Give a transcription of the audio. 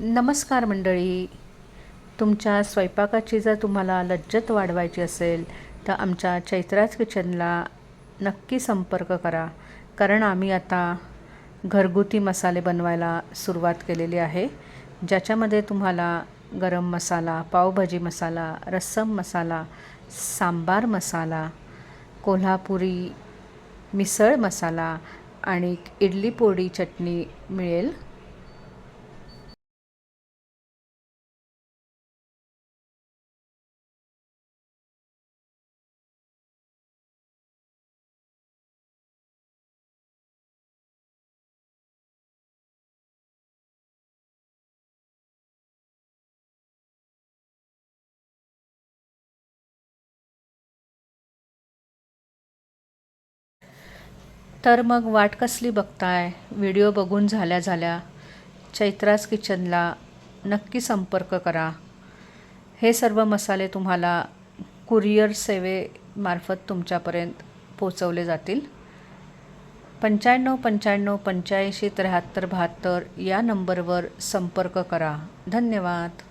नमस्कार मंडळी. तुमच्या स्वयंपाकाची जर तुम्हाला लज्जत वाढवायची असेल तर आमच्या चैत्राज किचनला नक्की संपर्क करा. कारण आम्ही आता घरगुती मसाले बनवायला सुरुवात केलेली आहे. ज्याच्यामध्ये तुम्हाला गरम मसाला पावभाजी मसाला रस्सम मसाला सांबार मसाला कोल्हापुरी मिसळ मसाला आणि इडली पोळी चटणी मिळेल. तर मग वाट कसली बघताय? व्हिडिओ बघून झाल्या झाल्या चैत्रास किचनला नक्की संपर्क करा. हे सर्व मसाले तुम्हाला कुरिअर सेवेमार्फत तुमच्यापर्यंत पोचवले जातील. पंच्याण्णव पंच्याण्णव पंच्याऐंशी त्र्याहत्तर बहात्तर या नंबरवर संपर्क करा. धन्यवाद.